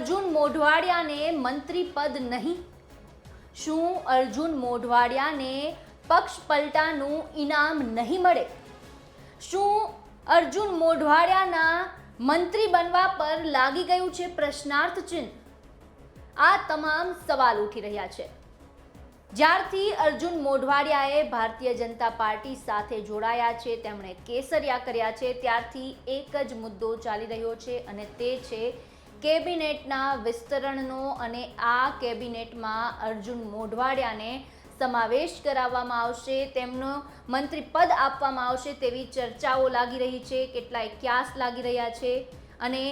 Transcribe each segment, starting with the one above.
મોઢવાડિયાને મંત્રી પદ નહીં? શું અર્જુન મોઢવાડિયાને પક્ષ પલટાનું ઇનામ નહીં મળે? શું અર્જુન મોઢવાડિયાના મંત્રી બનવા પર લાગી ગયું છે પ્રશ્નાર્થ ચિહ્ન? આ તમામ સવાલ ઉઠી રહ્યા છે. જ્યારથી અર્જુન મોઢવાડિયાએ ભારતીય જનતા પાર્ટી સાથે જોડાયા છે, તેમણે કેસરિયા કર્યા છે, ત્યારથી એક જ મુદ્દો ચાલી રહ્યો છે અને તે છે કેબિનેટના વિસ્તરણનો અને આ કેબિનેટમાં અર્જુન મોઢવાડિયાને સમાવેશ કરાવવામાં આવશે, તેમનો મંત્રી પદ આપવામાં આવશે તેવી ચર્ચાઓ લાગી રહી છે, કેટલાય ક્યાસ લાગી રહ્યા છે અને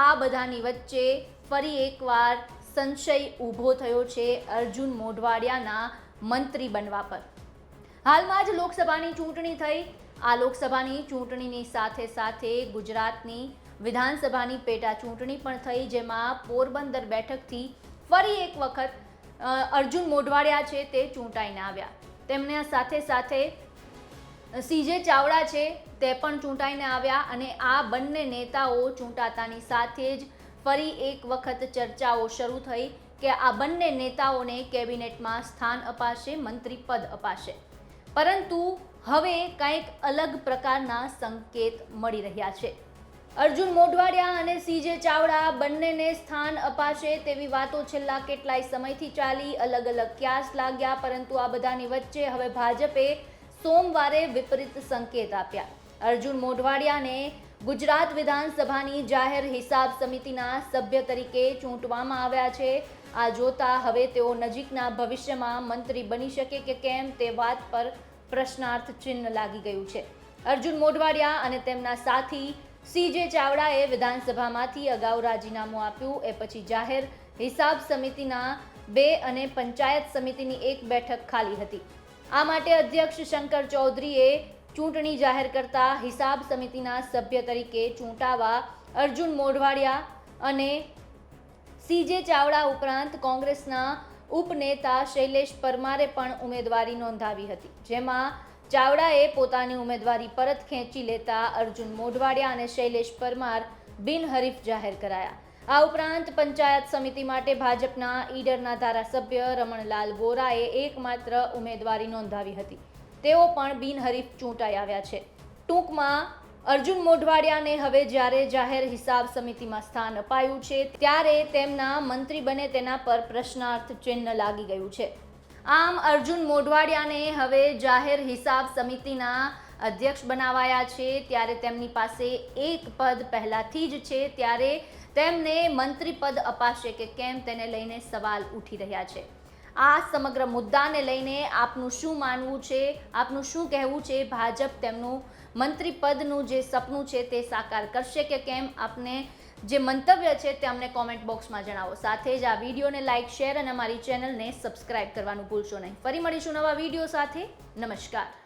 આ બધાની વચ્ચે ફરી એકવાર સંશય ઊભો થયો છે અર્જુન મોઢવાડિયાના મંત્રી બનવા પર. હાલમાં જ લોકસભાની ચૂંટણી થઈ આ લોકસભાની ચૂંટણીની સાથે સાથે ગુજરાતની વિધાનસભાની પેટા ચૂંટણી પણ થઈ, જેમાં પોરબંદર બેઠકથી ફરી એક વખત અર્જુન મોઢવાડિયા છે તે ચૂંટાઈને આવ્યા. તેમના સાથે સાથે સીજે ચાવડા છે તે પણ ચૂંટાઈને આવ્યા અને આ બંને નેતાઓ ચૂંટાતાની સાથે જ ફરી એક વખત ચર્ચાઓ શરૂ થઈ કે આ બંને નેતાઓને કેબિનેટમાં સ્થાન અપાશે મંત્રી પદ અપાશે. પરંતુ હવે કંઈક અલગ પ્રકારના સંકેત મળી રહ્યા છે. અર્જુન મોઢવાડિયા અને સીજે ચાવડા બંનેને સ્થાન અપાશે તેવી વાતો છેલ્લા કેટલાય સમયથી ચાલી અલગ અલગ ક્યાસ લાગ્યા, પરંતુ આ બધાની વચ્ચે હવે ભાજપે સોમવારે વિપરીત સંકેત આપ્યા. અર્જુન મોઢવાડિયાને ગુજરાત વિધાનસભાની જાહેર હિસાબ સમિતિના સભ્ય તરીકે ચૂંટવામાં આવ્યા છે. આ જોતા હવે તેઓ નજીકના ભવિષ્યમાં મંત્રી બની શકે કે કેમ તે વાત પર પ્રશ્નાર્થ ચિહ્ન લાગી ગયું છે. અર્જુન મોઢવાડિયા અને તેમના સાથી સીજે ચાવડાએ વિધાનસભામાંથી અગાઉ રાજીનામું આપ્યું. એ પછી જાહેર હિસાબ સમિતિના બે અને પંચાયત સમિતિની એક બેઠક ખાલી હતી. આ માટે અધ્યક્ષ શંકર ચૌધરીએ ચૂંટણી જાહેર કરતા હિસાબ સમિતિના સભ્ય તરીકે ચૂંટાવા અર્જુન મોઢવાડિયા અને સીજે ચાવડા ઉપરાંત કોંગ્રેસના ઉપનેતા શૈલેષ પરમારે પણ ઉમેદવારી નોંધાવી હતી, જેમાં ચાવડાએ પોતાની ઉમેદવારી પરત ખેંચી લેતા અર્જુન મોઢવાડિયા અને શૈલેષ પરમાર બિનહરીફ જાહેર કરાયા. આ ઉપરાંત પંચાયત સમિતિ માટે ભાજપના ઈડરના ધારાસભ્ય રમણલાલ વોરાએ એકમાત્ર ઉમેદવારી નોંધાવી હતી. તેઓ પણ બિનહરીફ ચૂંટાઈ આવ્યા છે. ટૂંકમાં અર્જુન મોઢવાડિયાને હવે જ્યારે જાહેર હિસાબ સમિતિમાં સ્થાન અપાયું છે, ત્યારે તેમના મંત્રી બને તેના પર પ્રશ્નાર્થ ચિહ્ન લાગી ગયું છે. આમ અર્જુન મોઢવાડિયાને હવે જાહેર હિસાબ સમિતિના અધ્યક્ષ બનાવાયા છે, ત્યારે તેમની પાસે એક પદ પહેલાથી જ છે, ત્યારે તેમને મંત્રી પદ અપાશે કે કેમ તેને લઈને સવાલ ઉઠી રહ્યા છે. આ સમગ્ર મુદ્દાને લઈને આપનું શું માનવું છે, આપનું શું કહેવું છે? ભાજપ તેમનું મંત્રી પદનું જે સપનું છે તે સાકાર કરશે કે કેમ? આપને જે મંતવ્ય છે તે અમને કોમેન્ટ બોક્સમાં જણાવો. સાથે જ આ વિડીયોને લાઇક શેર અને અમારી ચેનલને સબસ્ક્રાઇબ કરવાનું ભૂલશો નહીં. ફરી મળીશું નવા વીડિયો સાથે. નમસ્કાર.